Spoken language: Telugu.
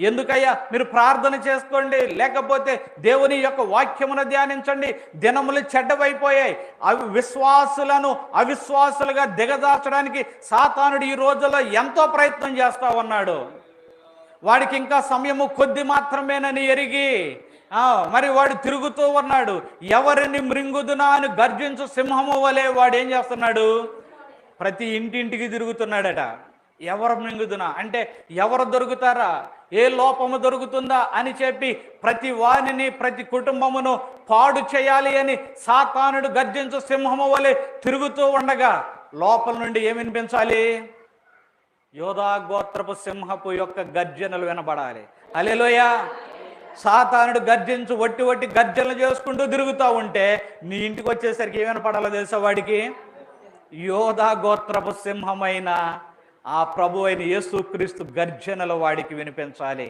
ఎందుకయ్యా? మీరు ప్రార్థన చేసుకోండి లేకపోతే దేవుని యొక్క వాక్యమును ధ్యానించండి. దినములు చెడ్డవైపోయాయి. అవి విశ్వాసులను అవిశ్వాసులుగా దిగదార్చడానికి సాతానుడు ఈ రోజుల్లో ఎంతో ప్రయత్నం చేస్తా ఉన్నాడు. వాడికి ఇంకా సమయము కొద్ది మాత్రమేనని ఎరిగి మరి వాడు తిరుగుతూ ఉన్నాడు. ఎవరిని మృంగుదునా అని గర్జించు సింహము వలె వాడు ఏం చేస్తున్నాడు? ప్రతి ఇంటింటికి తిరుగుతున్నాడట. ఎవరు మింగుదునా? అంటే ఎవరు దొరుకుతారా? ఏ లోపము దొరుకుతుందా? అని చెప్పి ప్రతి వాణిని ప్రతి కుటుంబమును పాడు చేయాలి అని సాతానుడు గర్జించు సింహము వలె తిరుగుతూ ఉండగా లోపల నుండి ఏం వినిపించాలి? యోధా గోత్రపు సింహపు యొక్క గర్జనలు వినబడాలి. అలెలోయ సాతానుడు గర్జించు వట్టి వట్టి గర్జనలు చేసుకుంటూ తిరుగుతూ ఉంటే నీ ఇంటికి వచ్చేసరికి ఏమైనా పడాలో తెలుసా వాడికి? యోధా గోత్రపు సింహమైన ఆ ప్రభు అయిన యేసుక్రీస్తు గర్జనలు వాడికి వినిపించాలి.